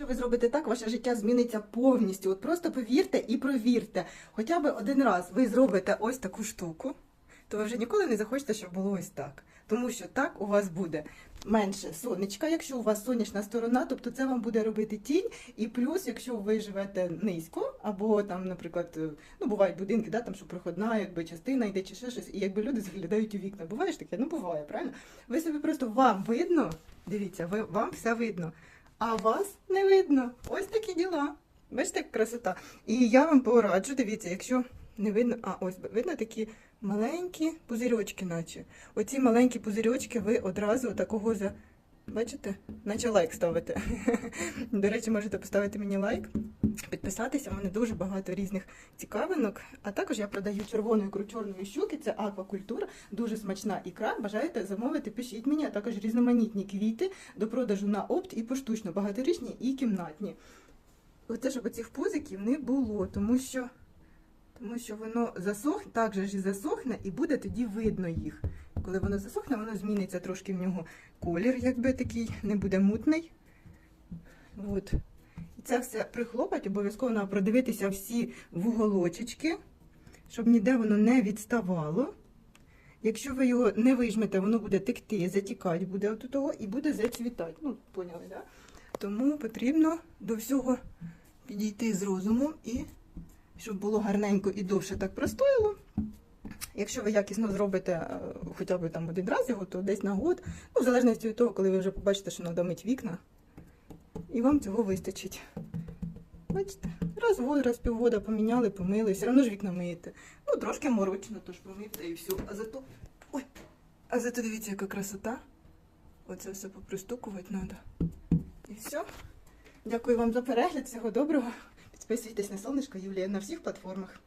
Якщо ви зробите так, ваше життя зміниться повністю. От просто повірте і провірте. Хоча б один раз ви зробите ось таку штуку, то ви вже ніколи не захочете, щоб було ось так. Тому що так у вас буде менше сонечка, якщо у вас сонячна сторона, тобто це вам буде робити тінь. І плюс, якщо ви живете низько, або там, наприклад, ну бувають будинки, да, там що проходна, якби частина йде чи ще щось, і якби люди заглядають у вікна. Буває ж таке? Ну буває, правильно? Ви собі просто вам видно, дивіться, ви, вам все видно, а вас не видно. Ось такі діла. Бачите, як красота. І я вам пораджу, дивіться, якщо не видно, а ось видно такі маленькі пузирьочки, наче. Оці маленькі пузирьочки ви одразу такого за. Бачите? Наче лайк ставите. До речі, можете поставити мені лайк, підписатися. У мене дуже багато різних цікавинок. А також я продаю червону ікру чорної щуки, це аквакультура, дуже смачна ікра. Бажаєте замовити, пишіть мені, а також різноманітні квіти до продажу на опт і поштучно, багаторічні і кімнатні. Оце, щоб оцих пузиків не було, тому що, тому що воно засохне, так же ж і засохне, і буде тоді видно їх. Коли воно засохне, воно зміниться трошки в нього колір, якби такий, не буде мутний. От. Це все прихлопать, обов'язково треба продивитися всі вуголочечки, щоб ніде воно не відставало. Якщо ви його не вижмете, воно буде текти, затікати буде от того і буде зацвітати. Ну, поняли? Да? Тому потрібно до всього підійти з розумом і щоб було гарненько і довше так простояло. Якщо ви якісно зробите е, хоча б там один раз його, то десь на год, ну, в залежності від того, коли ви вже побачите, що треба мити вікна, і вам цього вистачить. Бачите, раз в год, раз в півгода поміняли, помили, все одно ж вікна миєте. Ну, трошки морочно, тож помийте і все. А зато. Ой! А зато дивіться, яка красота. Оце все попристукувати треба. І все. Дякую вам за перегляд. Всього доброго. Підписуйтесь на сонечко Юлія на всіх платформах.